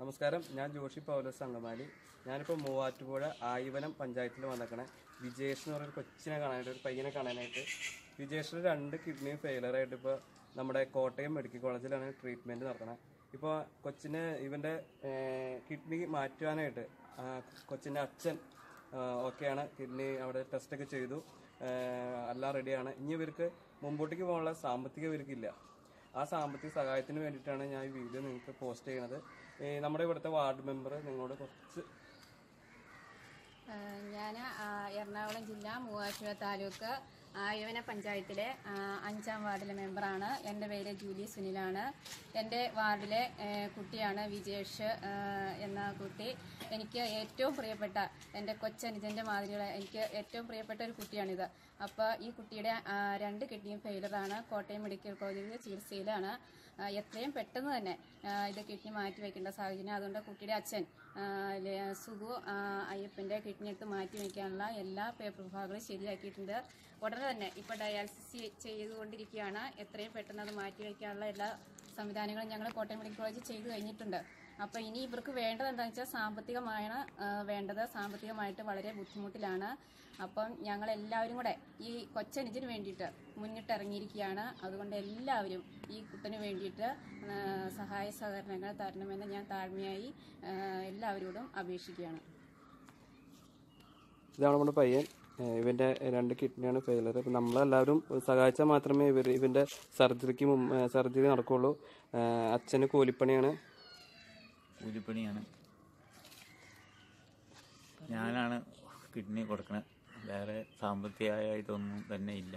നമസ്കാരം. ഞാൻ ജോഷി പൗലോസ് അങ്കമാലി ഞാനിപ്പോൾ മൂവാറ്റുപുഴ ആയിവനം പഞ്ചായത്തിൽ വന്നേക്കണേ. വിജേഷ് എന്ന് പറയുന്ന കൊച്ചിനെ കാണാനായിട്ട് ഒരു പയ്യനെ കാണാനായിട്ട്. വിജേഷിന് രണ്ട് കിഡ്നി ഫെയിലറായിട്ട് ഇപ്പോൾ നമ്മുടെ കോട്ടയം മെഡിക്കൽ കോളേജിലാണ് ട്രീറ്റ്മെന്റ് നടത്തണത് ഇപ്പോൾ കൊച്ചിനെ ഇവന്റെ കിഡ്നി മാറ്റുവാനായിട്ട് കൊച്ചിന്റെ അച്ഛൻ ഓക്കെയാണ് കിഡ്നി അവിടെ ടെസ്റ്റൊക്കെ ചെയ്തു. എല്ലാം റെഡിയാണ് ഇനി ഇവർക്ക് മുമ്പോട്ടേക്ക് പോകാനുള്ള സാമ്പത്തികം ഇവർക്കില്ല ആ സാമ്പത്തിക സഹായത്തിന് വേണ്ടിയിട്ടാണ് ഞാൻ ഈ വീഡിയോ നിങ്ങൾക്ക് പോസ്റ്റ് ചെയ്യണത് നമ്മുടെ ഇവിടുത്തെ വാർഡ് മെമ്പർ നിങ്ങളോട് കുറച്ച് ഞാൻ എറണാകുളം ജില്ല മൂവാറ്റുപുഴ താലൂക്ക് ആയോന പഞ്ചായത്തിലെ അഞ്ചാം വാർഡിലെ മെമ്പറാണ്. എന്റെ പേര് ജൂലി സുനിലാണ്. എന്റെ വാർഡിലെ കുട്ടിയാണ് വിജേഷ് എന്ന കുട്ടി. എനിക്ക് ഏറ്റവും പ്രിയപ്പെട്ട എന്റെ കൊച്ചനുജന്റെ മാതിരിയുള്ള എനിക്ക് ഏറ്റവും പ്രിയപ്പെട്ട ഒരു കുട്ടിയാണിത്. അപ്പോൾ ഈ കുട്ടിയുടെ രണ്ട് കിഡ്നിയും ഫെയിലറാണ് കോട്ടയം മെഡിക്കൽ കോളേജിൽ ചികിത്സയിലാണ്. എത്രയും പെട്ടെന്ന് തന്നെ ഇത് കിഡ്നി മാറ്റി വയ്ക്കേണ്ട സാഹചര്യം. അതുകൊണ്ട് കുട്ടിയുടെ അച്ഛൻ സുഗു അയ്യപ്പന്റെ കിഡ്നി എടുത്ത് മാറ്റി വയ്ക്കാനുള്ള എല്ലാ പേപ്പർ വിഭാഗങ്ങളും ശരിയാക്കിയിട്ടുണ്ട്. ഉടനെ തന്നെ. ഇപ്പോൾ ഡയാലിസിസ് ചെയ്തുകൊണ്ടിരിക്കുകയാണ്. എത്രയും പെട്ടെന്ന് അത് മാറ്റി വയ്ക്കാനുള്ള എല്ലാ സംവിധാനങ്ങളും ഞങ്ങൾ കോട്ടയം മെഡിക്കൽ കോളേജ് ചെയ്തു കഴിഞ്ഞിട്ടുണ്ട്. അപ്പോൾ ഇനി ഇവർക്ക് വേണ്ടത് എന്താണെന്ന് വെച്ചാൽ സാമ്പത്തികമാണ് വേണ്ടത്. സാമ്പത്തികമായിട്ട് വളരെ ബുദ്ധിമുട്ടിലാണ്. അപ്പം ഞങ്ങൾ എല്ലാവരും കൂടെ ഈ കൊച്ചനുജിന് വേണ്ടിയിട്ട് മുന്നിട്ടിറങ്ങിയിരിക്കുകയാണ്. അതുകൊണ്ട് എല്ലാവരും ഈ കുട്ടന് വേണ്ടിയിട്ട് സഹായ സഹകരണങ്ങൾ തരണമെന്ന് ഞാൻ താഴ്മയായി എല്ലാവരോടും അപേക്ഷിക്കുകയാണ്. ഇതാണ് നമ്മുടെ പയ്യൻ. ഏഹ് ഇവന്റെ രണ്ട് കിഡ്നിയാണ് ഫെയിലർ അപ്പം നമ്മളെല്ലാവരും സഹായിച്ചാൽ മാത്രമേ ഇവർ ഇവന്റെ സർജറിക്ക് സർജറി നടക്കുകയുള്ളൂ അച്ഛന് കൂലിപ്പണിയാണ്. കൂലിപ്പണിയാണ്. ഞാനാണ് കിഡ്നി കൊടുക്കണത് വേറെ സാമ്പത്തികമായിട്ടൊന്നും തന്നെ ഇല്ല.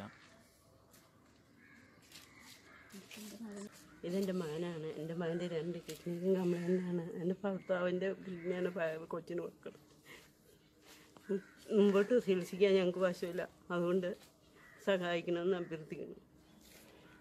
ഇതെന്റെ മകനാണ്. എന്റെ മകന്റെ രണ്ട് കിഡ്നിയും കംപ്ലൈന്റാണ് എന്റെ ഭർത്താവിന്റെ കിഡ്നിയാണ് കൊച്ചിന് കൊടുക്കുന്നത് മുമ്പോട്ട് ചികിത്സിക്കാൻ ഞങ്ങൾക്ക് വശമില്ല. അതുകൊണ്ട് സഹായിക്കണമെന്ന് അഭ്യർത്ഥിക്കുന്നു.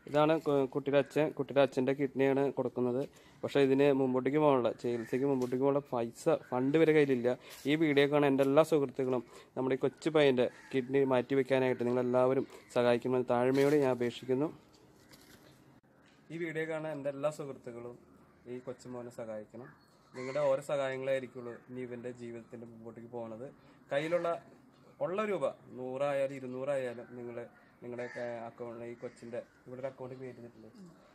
ഇതാണ് കുട്ടിയുടെ അച്ഛൻ കുട്ടിയുടെ അച്ഛന്റെ കിഡ്നിയാണ് കൊടുക്കുന്നത്. പക്ഷേ ഇതിന് മുമ്പോട്ടേക്ക് പോകാനുള്ള ചികിത്സയ്ക്ക് മുമ്പോട്ടേക്ക് പോകാനുള്ള പൈസ ഫണ്ട് വരെ കയ്യിലില്ല. ഈ വീഡിയോ കാണാൻ എന്റെ എല്ലാ സുഹൃത്തുക്കളും നമ്മുടെ ഈ കൊച്ചു പയ്യന്റെ കിഡ്നി മാറ്റി വെക്കാനായിട്ട് നിങ്ങളെല്ലാവരും സഹായിക്കുമെന്ന് താഴ്മയോടെ ഞാൻ അപേക്ഷിക്കുന്നു. ഈ വീഡിയോ കാണാൻ എന്റെ എല്ലാ സുഹൃത്തുക്കളും ഈ കൊച്ചുമോനെ സഹായിക്കണം. നിങ്ങളുടെ ഓരോ സഹായങ്ങളായിരിക്കുള്ളൂ ഇനി ഇവന്റെ ജീവിതത്തിന്റെ മുമ്പോട്ടേക്ക് പോകുന്നത് കയ്യിലുള്ള ഉള്ള രൂപ നൂറായാലും ഇരുന്നൂറായാലും നിങ്ങൾ നിങ്ങളുടെ അക്കൗണ്ട് ഈ കൊച്ചിന്റെ ഇവിടെ ഒരു അക്കൗണ്ട് ക്രിയേറ്റ് ചെയ്തിട്ടുണ്ട്.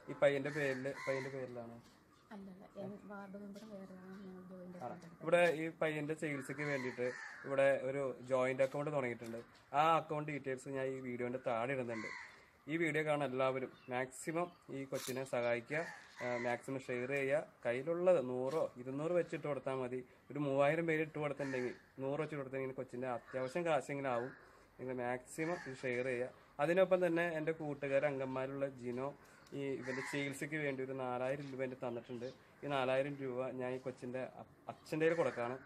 ഈ പയ്യന്റെ പേരിൽ പയ്യന്റെ പേരിലാണ്. ഇവിടെ ഈ പയ്യന്റെ ചികിത്സയ്ക്ക് വേണ്ടിയിട്ട് ഇവിടെ ഒരു ജോയിന്റ് അക്കൗണ്ട് തുടങ്ങിയിട്ടുണ്ട്. ആ അക്കൗണ്ട് ഡീറ്റെയിൽസ് ഞാൻ ഈ വീഡിയോന്റെ താഴെ ഇടുന്നുണ്ട്. ഈ വീഡിയോ കാണാൻ എല്ലാവരും മാക്സിമം ഈ കൊച്ചിനെ സഹായിക്കുക മാക്സിമം ഷെയർ ചെയ്യുക. കയ്യിലുള്ളത് നൂറോ ഇരുന്നൂറ് വെച്ചിട്ട് കൊടുത്താൽ മതി. ഒരു മൂവായിരം പേര് ഇട്ട് കൊടുത്തിട്ടുണ്ടെങ്കിൽ നൂറ് വെച്ച് കൊടുത്തിട്ടുണ്ടെങ്കിൽ കൊച്ചിന്റെ അത്യാവശ്യം കാശെങ്കിലും ആവും. നിങ്ങൾ മാക്സിമം ഇത് ഷെയർ ചെയ്യുക. അതിനൊപ്പം തന്നെ എന്റെ കൂട്ടുകാർ അംഗന്മാരുള്ള ജിനോ ഈ ഇവന്റെ ചികിത്സയ്ക്ക് വേണ്ടി ഒരു നാലായിരം രൂപ എന്റെ തന്നിട്ടുണ്ട്. ഈ നാലായിരം രൂപ ഞാൻ ഈ കൊച്ചിന്റെ അച്ഛന്റെ കൊടുക്കാണ്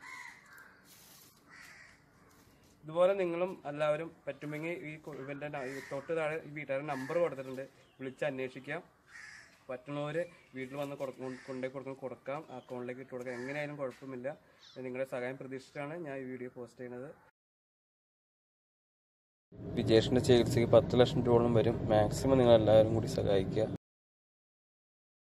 ഇതുപോലെ നിങ്ങളും എല്ലാവരും പറ്റുമെങ്കിൽ ഈ ഇവന്റെ തൊട്ട് താഴെ ഈ വീട്ടുകാരുടെ നമ്പർ കൊടുത്തിട്ടുണ്ട്. വിളിച്ച് അന്വേഷിക്കാം. പറ്റുന്നവര് വീട്ടിൽ വന്ന് കൊണ്ടുപോയി കൊടുക്കണം കൊടുക്കാം. അക്കൗണ്ടിലേക്ക് ഇട്ട് കൊടുക്കാം. എങ്ങനെയായാലും കുഴപ്പമില്ല. നിങ്ങളുടെ സഹായം പ്രതീക്ഷിച്ചാണ് ഞാൻ ഈ വീഡിയോ പോസ്റ്റ് ചെയ്യുന്നത്. വിജേഷിന്റെ ചികിത്സയ്ക്ക് പത്ത് ലക്ഷം രൂപയോളം വരും. മാക്സിമം നിങ്ങൾ എല്ലാവരും കൂടി സഹായിക്കുക.